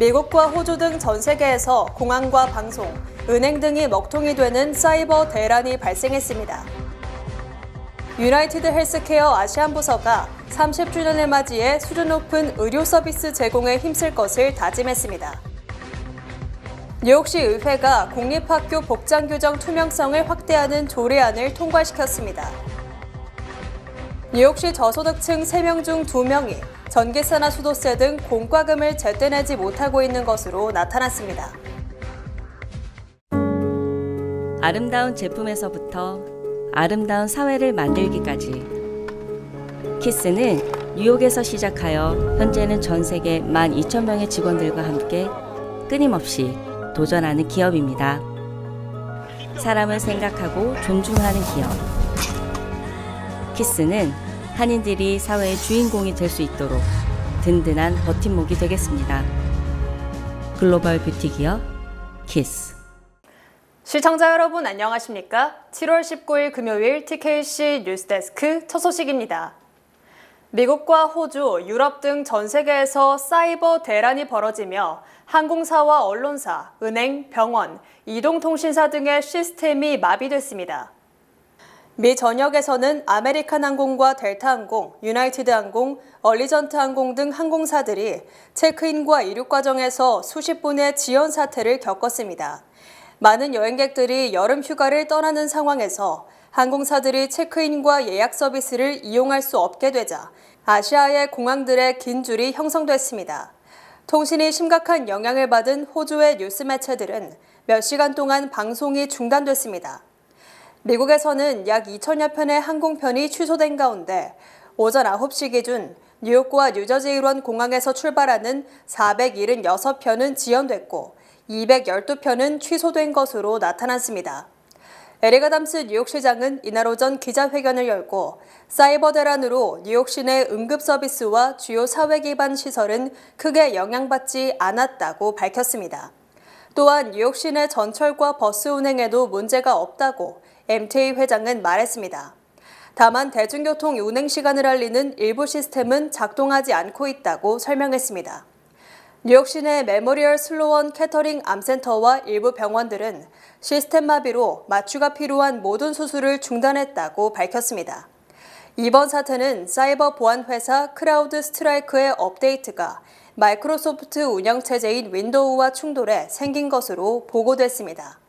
미국과 호주 등 전 세계에서 공항과 방송, 은행 등이 먹통이 되는 사이버 대란이 발생했습니다. 유나이티드 헬스케어 아시안 부서가 30주년을 맞이해 수준 높은 의료 서비스 제공에 힘쓸 것을 다짐했습니다. 뉴욕시 의회가 공립학교 복장 규정 투명성을 확대하는 조례안을 통과시켰습니다. 뉴욕시 저소득층 3명 중 2명이 전기세나 수도세 등 공과금을 제때 내지 못하고 있는 것으로 나타났습니다. 아름다운 제품에서부터 아름다운 사회를 만들기까지 키스는 뉴욕에서 시작하여 현재는 전 세계 12,000명의 직원들과 함께 끊임없이 도전하는 기업입니다. 사람을 생각하고 존중하는 기업. 키스는 한인들이 사회의 주인공이 될 수 있도록 든든한 버팀목이 되겠습니다. 글로벌 뷰티 기업 키스. 시청자 여러분 안녕하십니까? 7월 19일 금요일 TKC 뉴스데스크 첫 소식입니다. 미국과 호주, 유럽 등 전 세계에서 사이버 대란이 벌어지며 항공사와 언론사, 은행, 병원, 이동통신사 등의 시스템이 마비됐습니다. 미 전역에서는 아메리칸 항공과 델타 항공, 유나이티드 항공, 얼리전트 항공 등 항공사들이 체크인과 이륙 과정에서 수십 분의 지연 사태를 겪었습니다. 많은 여행객들이 여름 휴가를 떠나는 상황에서 항공사들이 체크인과 예약 서비스를 이용할 수 없게 되자 아시아의 공항들의 긴 줄이 형성됐습니다. 통신이 심각한 영향을 받은 호주의 뉴스 매체들은 몇 시간 동안 방송이 중단됐습니다. 미국에서는 약 2천여 편의 항공편이 취소된 가운데 오전 9시 기준 뉴욕과 뉴저지 일원 공항에서 출발하는 476편은 지연됐고 212편은 취소된 것으로 나타났습니다. 에리가담스 뉴욕시장은 이날 오전 기자회견을 열고 사이버 대란으로 뉴욕 시 내 응급 서비스와 주요 사회 기반 시설은 크게 영향받지 않았다고 밝혔습니다. 또한 뉴욕 시 내 전철과 버스 운행에도 문제가 없다고 MTA 회장은 말했습니다. 다만 대중교통 운행 시간을 알리는 일부 시스템은 작동하지 않고 있다고 설명했습니다. 뉴욕 시 내 메모리얼 슬로원 캐터링 암센터와 일부 병원들은 시스템 마비로 마취가 필요한 모든 수술을 중단했다고 밝혔습니다. 이번 사태는 사이버 보안 회사 크라우드 스트라이크의 업데이트가 마이크로소프트 운영 체제인 윈도우와 충돌해 생긴 것으로 보고됐습니다.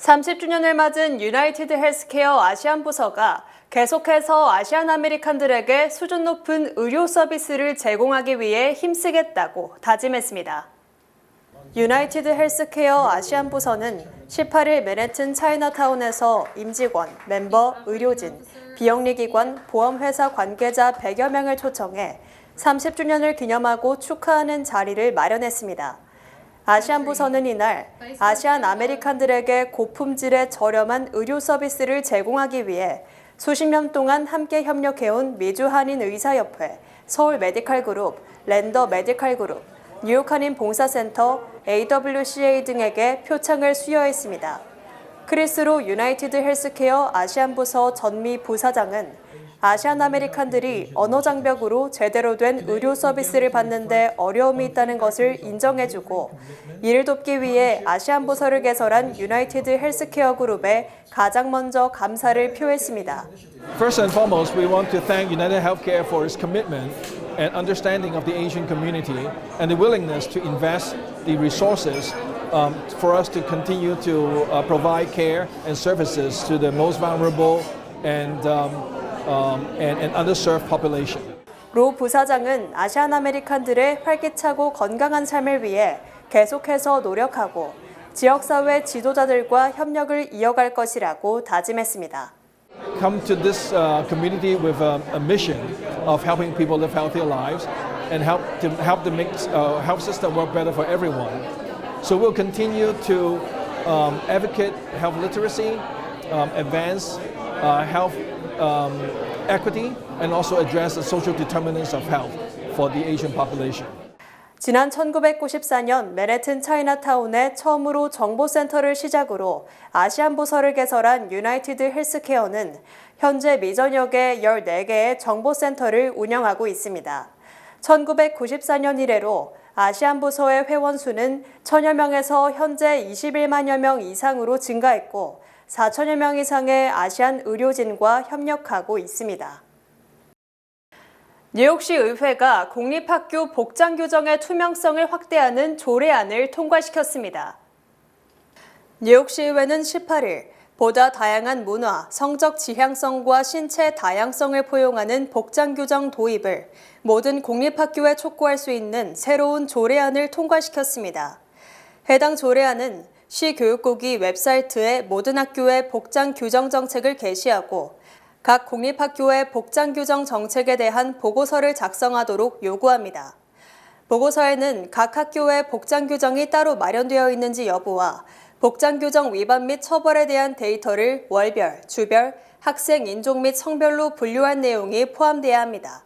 30주년을 맞은 유나이티드 헬스케어 아시안 부서가 계속해서 아시안 아메리칸들에게 수준 높은 의료 서비스를 제공하기 위해 힘쓰겠다고 다짐했습니다. 유나이티드 헬스케어 아시안 부서는 18일 맨해튼 차이나타운에서 임직원, 멤버, 의료진, 비영리기관, 보험회사 관계자 100여 명을 초청해 30주년을 기념하고 축하하는 자리를 마련했습니다. 아시안 부서는 이날 아시안 아메리칸들에게 고품질의 저렴한 의료 서비스를 제공하기 위해 수십 년 동안 함께 협력해온 미주 한인 의사협회, 서울 메디칼 그룹, 랜더 메디칼 그룹, 뉴욕 한인 봉사센터, AWCA 등에게 표창을 수여했습니다. 크리스로 유나이티드 헬스케어 아시안 부서 전미 부사장은 아시안 아메리칸들이 언어 장벽으로 제대로 된 의료 서비스를 받는데 어려움이 있다는 것을 인정해주고 이를 돕기 위해 아시안 부서를 개설한 유나이티드 헬스케어 그룹에 가장 먼저 감사를 표했습니다. First and foremost, we want to thank United Healthcare for its commitment and understanding of the Asian community and the willingness to invest the resources um, for us to continue to uh, provide care and services to the most vulnerable and, um, um, and, and underserved population. 로 부사장은 아시안 아메리칸들의 활기차고 건강한 삶을 위해 계속해서 노력하고 지역사회 지도자들과 협력을 이어갈 것이라고 다짐했습니다. come to this uh, community with a, a mission of helping people live healthier lives and help to help the make, uh, health system work better for everyone. So we'll continue to um, advocate health literacy, um, advance uh, health um, equity, and also address the social determinants of health for the Asian population. 지난 1994년 맨해튼 차이나타운에 처음으로 정보센터를 시작으로 아시안 부서를 개설한 유나이티드 헬스케어는 현재 미전역에 14개의 정보센터를 운영하고 있습니다. 1994년 이래로 아시안 부서의 회원 수는 천여 명에서 현재 21만여 명 이상으로 증가했고 4천여 명 이상의 아시안 의료진과 협력하고 있습니다. 뉴욕시 의회가 공립학교 복장 규정의 투명성을 확대하는 조례안을 통과시켰습니다. 뉴욕시 의회는 18일 보다 다양한 문화, 성적 지향성과 신체 다양성을 포용하는 복장 규정 도입을 모든 공립학교에 촉구할 수 있는 새로운 조례안을 통과시켰습니다. 해당 조례안은 시 교육국이 웹사이트에 모든 학교의 복장 규정 정책을 게시하고 각 공립학교의 복장 규정 정책에 대한 보고서를 작성하도록 요구합니다. 보고서에는 각 학교의 복장 규정이 따로 마련되어 있는지 여부와 복장 규정 위반 및 처벌에 대한 데이터를 월별, 주별, 학생 인종 및 성별로 분류한 내용이 포함돼야 합니다.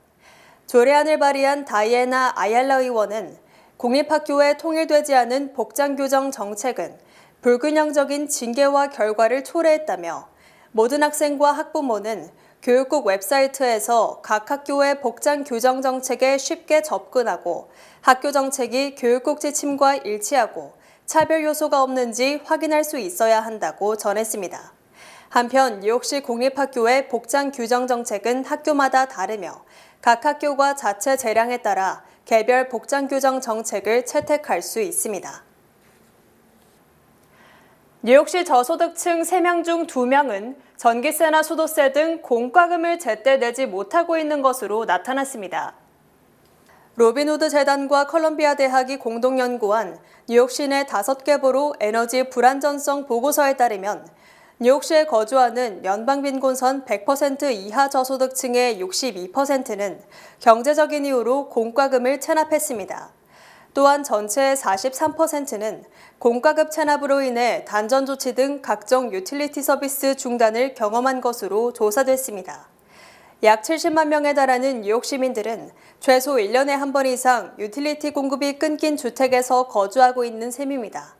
조례안을 발의한 다이애나 아얄라 의원은 공립학교에 통일되지 않은 복장 규정 정책은 불균형적인 징계와 결과를 초래했다며 모든 학생과 학부모는 교육국 웹사이트에서 각 학교의 복장 규정 정책에 쉽게 접근하고 학교 정책이 교육국 지침과 일치하고 차별 요소가 없는지 확인할 수 있어야 한다고 전했습니다. 한편 뉴욕시 공립학교의 복장 규정 정책은 학교마다 다르며 각 학교가 자체 재량에 따라 개별 복장 규정 정책을 채택할 수 있습니다. 뉴욕시 저소득층 3명 중 2명은 전기세나 수도세 등 공과금을 제때 내지 못하고 있는 것으로 나타났습니다. 로빈후드 재단과 컬럼비아 대학이 공동 연구한 뉴욕 시 내 5개 보로 에너지 불안전성 보고서에 따르면 뉴욕시에 거주하는 연방 빈곤선 100% 이하 저소득층의 62%는 경제적인 이유로 공과금을 체납했습니다. 또한 전체의 43%는 공과급 체납으로 인해 단전 조치 등 각종 유틸리티 서비스 중단을 경험한 것으로 조사됐습니다. 약 70만 명에 달하는 뉴욕 시민들은 최소 1년에 한 번 이상 유틸리티 공급이 끊긴 주택에서 거주하고 있는 셈입니다.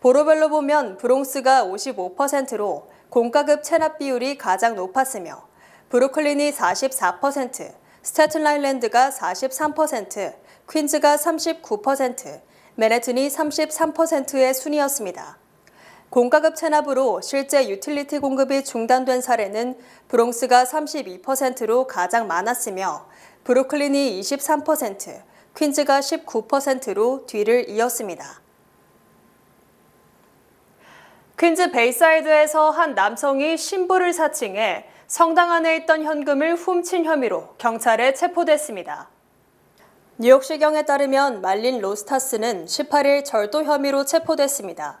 보로별로 보면 브롱스가 55%로 공과급 체납 비율이 가장 높았으며 브루클린이 44%, 스태튼 아일랜드가 43%, 퀸즈가 39%, 맨해튼이 33%의 순이었습니다. 공과급 체납으로 실제 유틸리티 공급이 중단된 사례는 브롱스가 32%로 가장 많았으며 브루클린이 23%, 퀸즈가 19%로 뒤를 이었습니다. 퀸즈 베이사이드에서 한 남성이 신부를 사칭해 성당 안에 있던 현금을 훔친 혐의로 경찰에 체포됐습니다. 뉴욕시경에 따르면 말린 로스타스는 18일 절도 혐의로 체포됐습니다.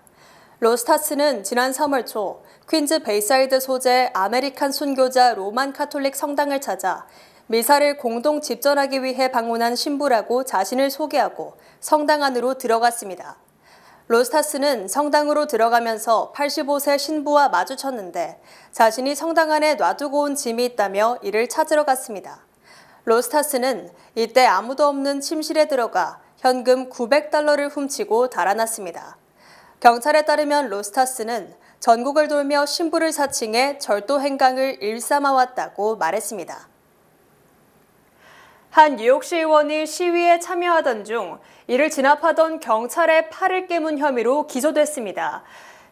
로스타스는 지난 3월 초 퀸즈 베이사이드 소재 아메리칸 순교자 로만 카톨릭 성당을 찾아 미사를 공동 집전하기 위해 방문한 신부라고 자신을 소개하고 성당 안으로 들어갔습니다. 로스타스는 성당으로 들어가면서 85세 신부와 마주쳤는데 자신이 성당 안에 놔두고 온 짐이 있다며 이를 찾으러 갔습니다. 로스타스는 이때 아무도 없는 침실에 들어가 현금 900달러를 훔치고 달아났습니다. 경찰에 따르면 로스타스는 전국을 돌며 신부를 사칭해 절도 행강을 일삼아왔다고 말했습니다. 한 뉴욕시 의원이 시위에 참여하던 중 이를 진압하던 경찰의 팔을 깨문 혐의로 기소됐습니다.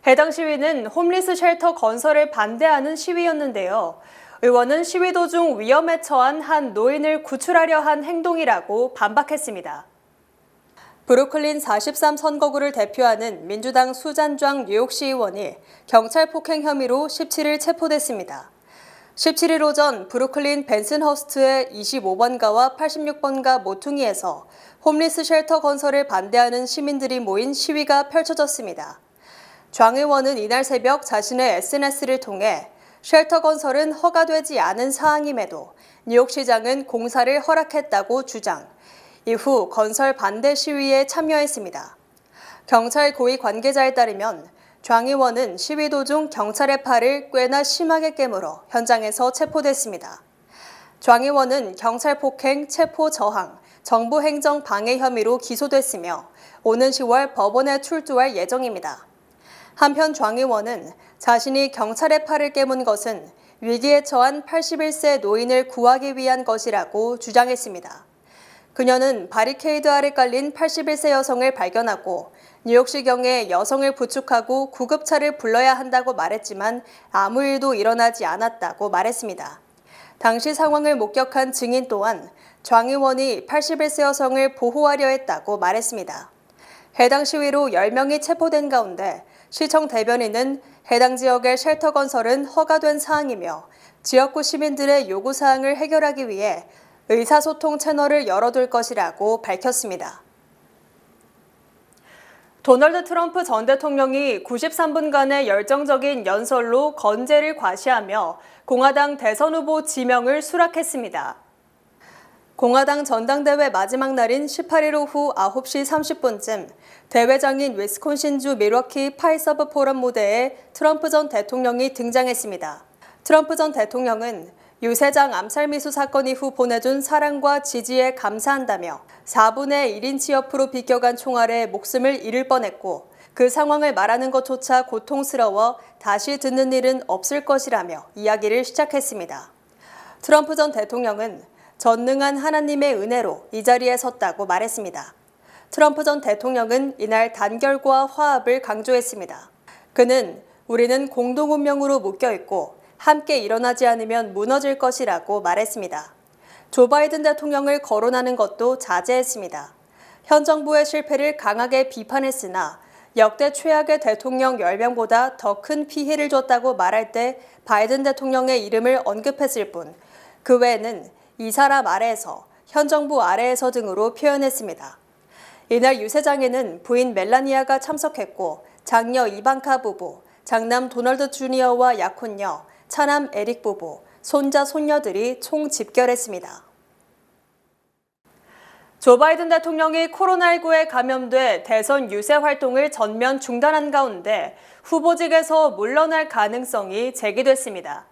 해당 시위는 홈리스 쉘터 건설을 반대하는 시위였는데요. 의원은 시위 도중 위험에 처한 한 노인을 구출하려 한 행동이라고 반박했습니다. 브루클린 43 선거구를 대표하는 민주당 수잔庄 뉴욕시 의원이 경찰 폭행 혐의로 17일 체포됐습니다. 17일 오전 브루클린 벤슨허스트의 25번가와 86번가 모퉁이에서 홈리스 쉘터 건설을 반대하는 시민들이 모인 시위가 펼쳐졌습니다. 장 의원은 이날 새벽 자신의 SNS를 통해 쉘터 건설은 허가되지 않은 사항임에도 뉴욕시장은 공사를 허락했다고 주장. 이후 건설 반대 시위에 참여했습니다. 경찰 고위 관계자에 따르면 장 의원은 시위 도중 경찰의 팔을 꽤나 심하게 깨물어 현장에서 체포됐습니다. 장 의원은 경찰 폭행, 체포 저항, 정부 행정 방해 혐의로 기소됐으며 오는 10월 법원에 출두할 예정입니다. 한편 장 의원은 자신이 경찰의 팔을 깨문 것은 위기에 처한 81세 노인을 구하기 위한 것이라고 주장했습니다. 그녀는 바리케이드 아래 깔린 81세 여성을 발견하고 뉴욕시 경에 여성을 부축하고 구급차를 불러야 한다고 말했지만 아무 일도 일어나지 않았다고 말했습니다. 당시 상황을 목격한 증인 또한 장 의원이 81세 여성을 보호하려 했다고 말했습니다. 해당 시위로 10명이 체포된 가운데 시청 대변인은 해당 지역의 쉘터 건설은 허가된 사항이며 지역구 시민들의 요구 사항을 해결하기 위해 의사소통 채널을 열어둘 것이라고 밝혔습니다. 도널드 트럼프 전 대통령이 93분간의 열정적인 연설로 건재를 과시하며 공화당 대선 후보 지명을 수락했습니다. 공화당 전당대회 마지막 날인 18일 오후 9시 30분쯤 대회장인 위스콘신주 밀워키 파이서브 포럼 무대에 트럼프 전 대통령이 등장했습니다. 트럼프 전 대통령은 유세장 암살 미수 사건 이후 보내준 사랑과 지지에 감사한다며 4분의 1인치 옆으로 비껴간 총알에 목숨을 잃을 뻔했고 그 상황을 말하는 것조차 고통스러워 다시 듣는 일은 없을 것이라며 이야기를 시작했습니다. 트럼프 전 대통령은 전능한 하나님의 은혜로 이 자리에 섰다고 말했습니다. 트럼프 전 대통령은 이날 단결과 화합을 강조했습니다. 그는 우리는 공동 운명으로 묶여 있고 함께 일어나지 않으면 무너질 것이라고 말했습니다. 조 바이든 대통령을 거론하는 것도 자제했습니다. 현 정부의 실패를 강하게 비판했으나 역대 최악의 대통령 10명보다 더 큰 피해를 줬다고 말할 때 바이든 대통령의 이름을 언급했을 뿐, 그 외에는 이 사람 아래에서, 현 정부 아래에서 등으로 표현했습니다. 이날 유세장에는 부인 멜라니아가 참석했고, 장녀 이방카 부부, 장남 도널드 주니어와 약혼녀, 차남 에릭 부부, 손자, 손녀들이 총 집결했습니다. 조 바이든 대통령이 코로나19에 감염돼 대선 유세 활동을 전면 중단한 가운데 후보직에서 물러날 가능성이 제기됐습니다.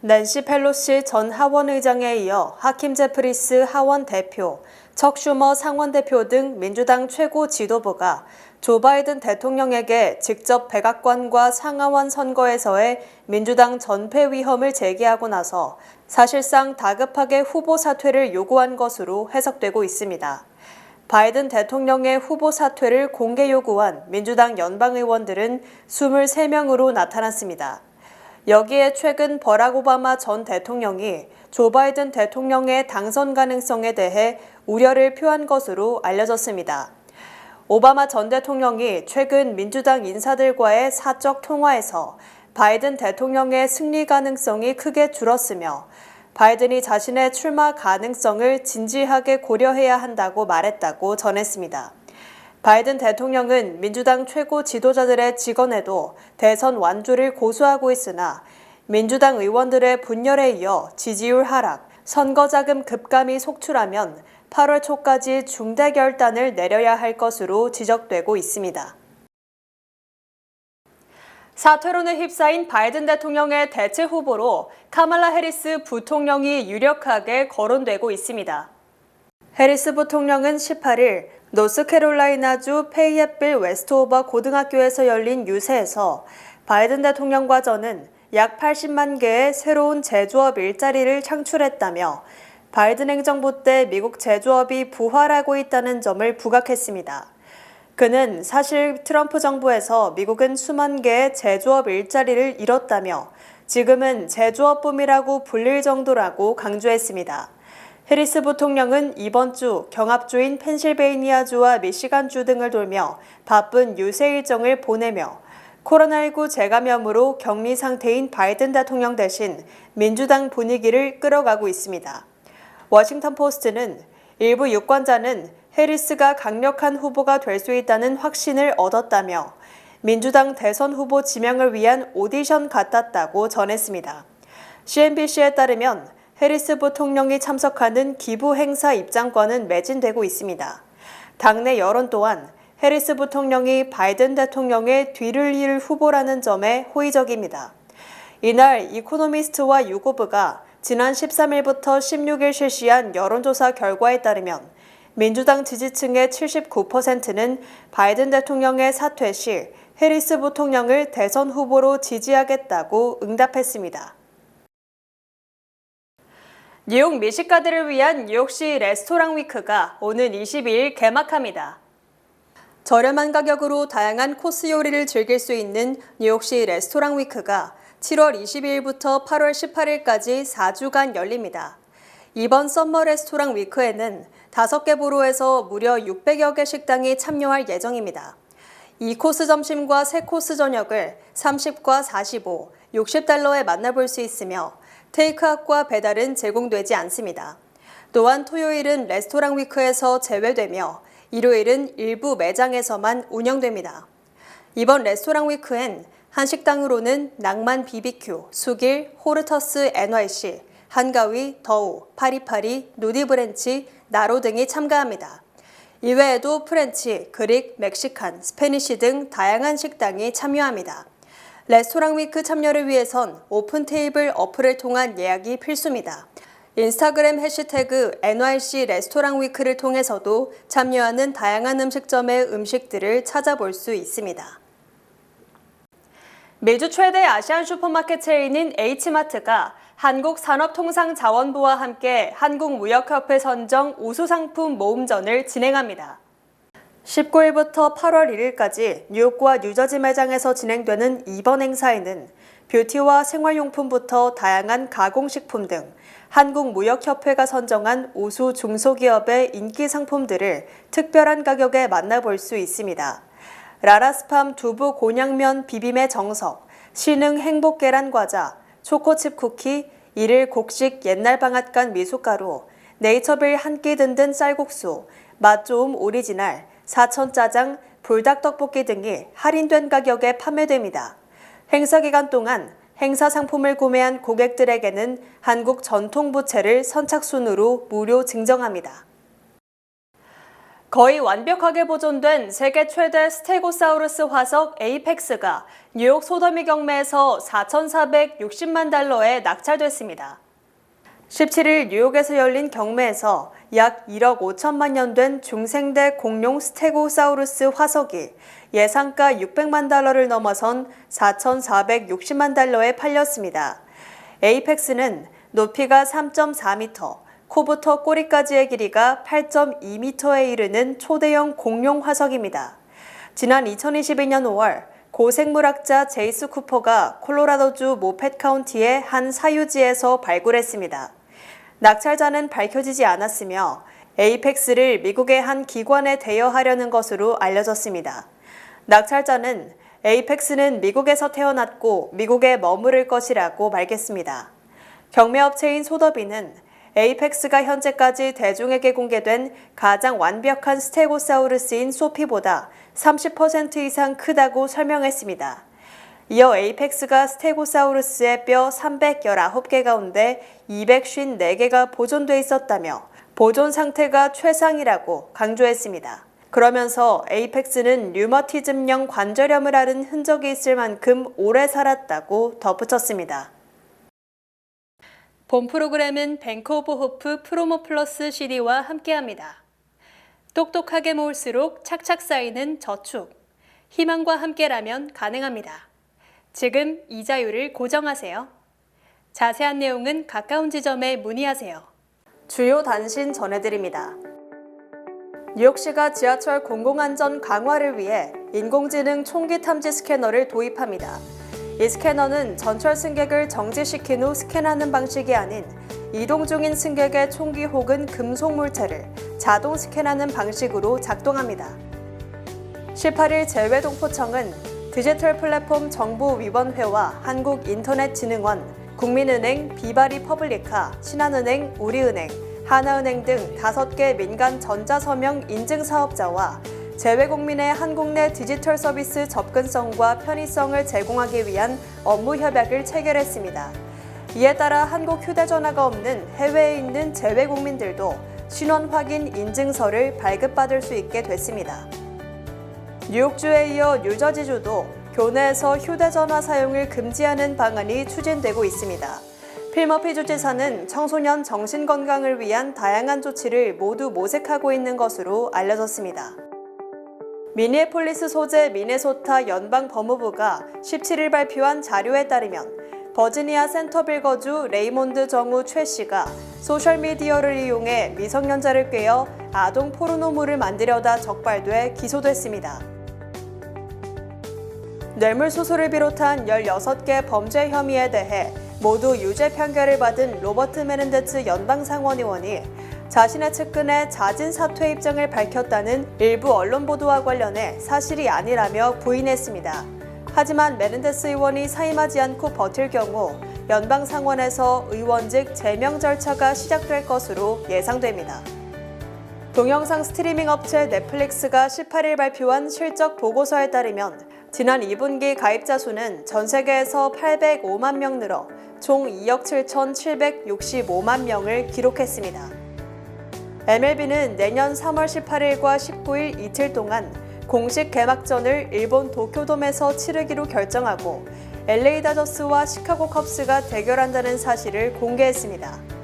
낸시 펠로시 전 하원 의장에 이어 하킴 제프리스 하원 대표, 척 슈머 상원 대표 등 민주당 최고 지도부가 조 바이든 대통령에게 직접 백악관과 상하원 선거에서의 민주당 전패 위험을 제기하고 나서 사실상 다급하게 후보 사퇴를 요구한 것으로 해석되고 있습니다. 바이든 대통령의 후보 사퇴를 공개 요구한 민주당 연방 의원들은 23명으로 나타났습니다. 여기에 최근 버락 오바마 전 대통령이 조 바이든 대통령의 당선 가능성에 대해 우려를 표한 것으로 알려졌습니다. 오바마 전 대통령이 최근 민주당 인사들과의 사적 통화에서 바이든 대통령의 승리 가능성이 크게 줄었으며 바이든이 자신의 출마 가능성을 진지하게 고려해야 한다고 말했다고 전했습니다. 바이든 대통령은 민주당 최고 지도자들의 직언에도 대선 완주를 고수하고 있으나 민주당 의원들의 분열에 이어 지지율 하락, 선거자금 급감이 속출하면 8월 초까지 중대 결단을 내려야 할 것으로 지적되고 있습니다. 사퇴론에 휩싸인 바이든 대통령의 대체 후보로 카말라 해리스 부통령이 유력하게 거론되고 있습니다. 해리스 부통령은 18일 노스캐롤라이나주 페이옓빌 웨스트오버 고등학교에서 열린 유세에서 바이든 대통령과 저는 약 80만 개의 새로운 제조업 일자리를 창출했다며 바이든 행정부 때 미국 제조업이 부활하고 있다는 점을 부각했습니다. 그는 사실 트럼프 정부에서 미국은 수만 개의 제조업 일자리를 잃었다며 지금은 제조업 붐이라고 불릴 정도라고 강조했습니다. 해리스 부통령은 이번 주 경합주인 펜실베이니아주와 미시간주 등을 돌며 바쁜 유세 일정을 보내며 코로나19 재감염으로 격리 상태인 바이든 대통령 대신 민주당 분위기를 끌어가고 있습니다. 워싱턴 포스트는 일부 유권자는 해리스가 강력한 후보가 될 수 있다는 확신을 얻었다며 민주당 대선 후보 지명을 위한 오디션 같았다고 전했습니다. CNBC에 따르면 해리스 부통령이 참석하는 기부 행사 입장권은 매진되고 있습니다. 당내 여론 또한 해리스 부통령이 바이든 대통령의 뒤를 이을 후보라는 점에 호의적입니다. 이날 이코노미스트와 유고브가 지난 13일부터 16일 실시한 여론조사 결과에 따르면 민주당 지지층의 79%는 바이든 대통령의 사퇴 시 해리스 부통령을 대선 후보로 지지하겠다고 응답했습니다. 뉴욕 미식가들을 위한 뉴욕시 레스토랑 위크가 오는 22일 개막합니다. 저렴한 가격으로 다양한 코스 요리를 즐길 수 있는 뉴욕시 레스토랑 위크가 7월 22일부터 8월 18일까지 4주간 열립니다. 이번 썸머 레스토랑 위크에는 5개 보로에서 무려 600여 개 식당이 참여할 예정입니다. 2코스 점심과 3코스 저녁을 30과 45, 60달러에 만나볼 수 있으며 테이크아웃과 배달은 제공되지 않습니다. 또한 토요일은 레스토랑 위크에서 제외되며 일요일은 일부 매장에서만 운영됩니다. 이번 레스토랑 위크엔 한식당으로는 낭만 BBQ, 수길, 호르터스 NYC, 한가위, 더우, 파리파리, 누디브렌치, 나로 등이 참가합니다. 이외에도 프렌치, 그릭, 멕시칸, 스페니시 등 다양한 식당이 참여합니다. 레스토랑 위크 참여를 위해선 오픈 테이블 어플을 통한 예약이 필수입니다. 인스타그램 해시태그 NYC 레스토랑 위크를 통해서도 참여하는 다양한 음식점의 음식들을 찾아볼 수 있습니다. 미주 최대 아시안 슈퍼마켓 체인인 H마트가 한국산업통상자원부와 함께 한국무역협회 선정 우수상품 모음전을 진행합니다. 19일부터 8월 1일까지 뉴욕과 뉴저지 매장에서 진행되는 이번 행사에는 뷰티와 생활용품부터 다양한 가공식품 등 한국무역협회가 선정한 우수 중소기업의 인기 상품들을 특별한 가격에 만나볼 수 있습니다. 라라스팜 두부 곤양면 비빔의 정석, 신흥 행복 계란 과자, 초코칩 쿠키, 일일 곡식 옛날 방앗간 미숫가루, 네이처빌 한 끼 든든 쌀국수, 맛 좋음 오리지널, 사천 짜장, 불닭 떡볶이 등이 할인된 가격에 판매됩니다. 행사 기간 동안 행사 상품을 구매한 고객들에게는 한국 전통 부채를 선착순으로 무료 증정합니다. 거의 완벽하게 보존된 세계 최대 스테고사우루스 화석 에이펙스가 뉴욕 소더미 경매에서 4,460만 달러에 낙찰됐습니다. 17일 뉴욕에서 열린 경매에서 약 1억 5천만 년 된 중생대 공룡 스테고사우루스 화석이 예상가 600만 달러를 넘어선 4,460만 달러에 팔렸습니다. 에이펙스는 높이가 3.4m, 코부터 꼬리까지의 길이가 8.2m에 이르는 초대형 공룡 화석입니다. 지난 2022년 5월 고생물학자 제이스 쿠퍼가 콜로라도주 모펫 카운티의 한 사유지에서 발굴했습니다. 낙찰자는 밝혀지지 않았으며 에이펙스를 미국의 한 기관에 대여하려는 것으로 알려졌습니다. 낙찰자는 에이펙스는 미국에서 태어났고 미국에 머무를 것이라고 말했습니다. 경매업체인 소더비는 에이펙스가 현재까지 대중에게 공개된 가장 완벽한 스테고사우루스인 소피보다 30% 이상 크다고 설명했습니다. 이어 에이펙스가 스테고사우루스의 뼈 319개 가운데 254개가 보존돼 있었다며 보존 상태가 최상이라고 강조했습니다. 그러면서 에이펙스는 류머티즘형 관절염을 앓은 흔적이 있을 만큼 오래 살았다고 덧붙였습니다. 본 프로그램은 뱅크 오브 호프 프로모 플러스 CD와 함께합니다. 똑똑하게 모을수록 착착 쌓이는 저축. 희망과 함께라면 가능합니다. 지금 이자율을 고정하세요. 자세한 내용은 가까운 지점에 문의하세요. 주요 단신 전해드립니다. 뉴욕시가 지하철 공공안전 강화를 위해 인공지능 총기 탐지 스캐너를 도입합니다. 이 스캐너는 전철 승객을 정지시킨 후 스캔하는 방식이 아닌 이동 중인 승객의 총기 혹은 금속 물체를 자동 스캔하는 방식으로 작동합니다. 18일 재외동포청은 디지털 플랫폼 정보위원회와 한국인터넷진흥원, 국민은행, 비바리 퍼블리카, 신한은행, 우리은행, 하나은행 등 5개 민간 전자서명 인증 사업자와 재외국민의 한국 내 디지털 서비스 접근성과 편의성을 제공하기 위한 업무 협약을 체결했습니다. 이에 따라 한국 휴대전화가 없는 해외에 있는 재외국민들도 신원 확인 인증서를 발급받을 수 있게 됐습니다. 뉴욕주에 이어 뉴저지주도 교내에서 휴대전화 사용을 금지하는 방안이 추진되고 있습니다. 필머피 주지사는 청소년 정신건강을 위한 다양한 조치를 모두 모색하고 있는 것으로 알려졌습니다. 미니애폴리스 소재 미네소타 연방 법무부가 17일 발표한 자료에 따르면 버지니아 센터빌 거주 레이몬드 정우 최 씨가 소셜미디어를 이용해 미성년자를 꿰어 아동 포르노물을 만들려다 적발돼 기소됐습니다. 뇌물수수를 비롯한 16개 범죄 혐의에 대해 모두 유죄 판결을 받은 로버트 메넨데츠 연방 상원 의원이 자신의 측근의 자진 사퇴 입장을 밝혔다는 일부 언론 보도와 관련해 사실이 아니라며 부인했습니다. 하지만 메넨데스 의원이 사임하지 않고 버틸 경우 연방 상원에서 의원직 제명 절차가 시작될 것으로 예상됩니다. 동영상 스트리밍 업체 넷플릭스가 18일 발표한 실적 보고서에 따르면 지난 2분기 가입자 수는 전 세계에서 805만 명 늘어 총 2억 7,765만 명을 기록했습니다. MLB는 내년 3월 18일과 19일 이틀 동안 공식 개막전을 일본 도쿄돔에서 치르기로 결정하고 LA 다저스와 시카고 컵스가 대결한다는 사실을 공개했습니다.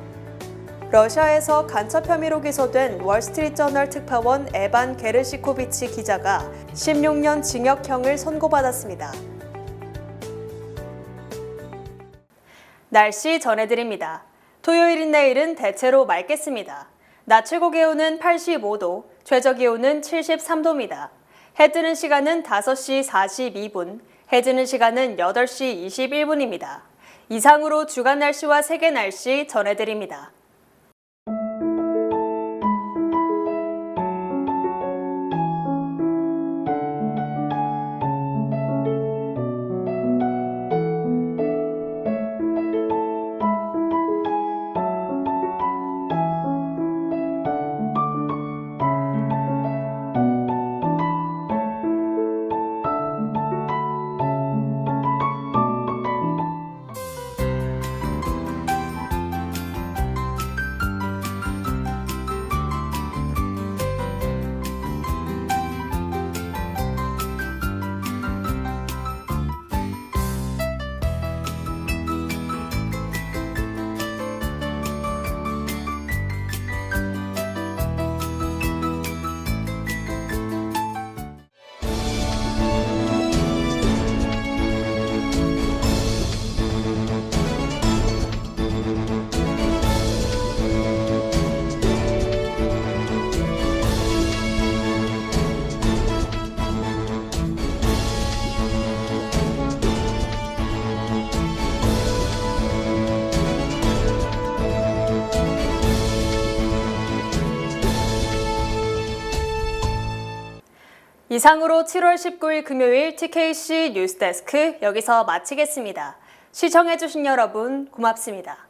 러시아에서 간첩 혐의로 기소된 월스트리트저널 특파원 에반 게르시코비치 기자가 16년 징역형을 선고받았습니다. 날씨 전해드립니다. 토요일인 내일은 대체로 맑겠습니다. 낮 최고 기온은 85도, 최저 기온은 73도입니다. 해 뜨는 시간은 5시 42분, 해 지는 시간은 8시 21분입니다. 이상으로 주간 날씨와 세계 날씨 전해드립니다. 이상으로 7월 19일 금요일 TKC 뉴스데스크 여기서 마치겠습니다. 시청해주신 여러분 고맙습니다.